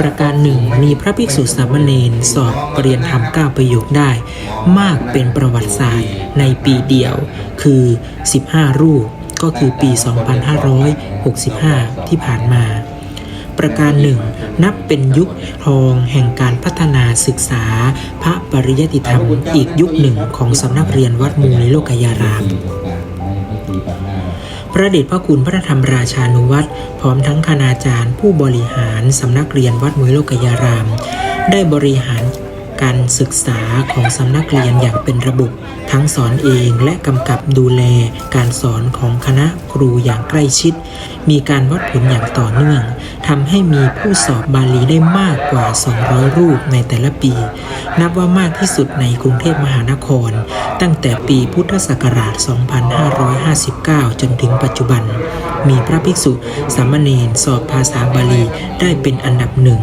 ประการหนึ่งมีพระภิกษุสามเณรสอบปรริยนธรรมเก้าประโยคได้ มากเป็นประวัติศาสตร์ในปีเดียวคือ 15 รูปก็คือปี 2565 ที่ผ่านมา ประการหนึ่งนับเป็นยุคทองแห่งการพัฒนาศึกษา พระปริยติธรรมอีกยุคหนึ่งของสำนักเรียนวัดมูลนิโลกยารามพระเดชพระคุณพระธรรมราชานุวัตรพร้อมทั้งคณาจารย์ผู้บริหารารสำนักเรียนวัดมุยโลกยาราม ได้บริหารการศึกษาของสำนักเรียนอย่างเป็นระบบทั้งสอนเองและกำกับดูแลการสอนของคณะครูอย่างใกล้ชิด มีการวัดผลอย่างต่อเนื่องทำให้มีผู้สอบบาลีได้มากกว่า 200 รูปในแต่ละปี นับว่ามากที่สุดในกรุงเทพมหานคร ตั้งแต่ปีพุทธศักราช 2559 จนถึงปัจจุบัน มีพระภิกษุสามเณรสอบภาษาบาลีได้เป็นอันดับหนึ่ง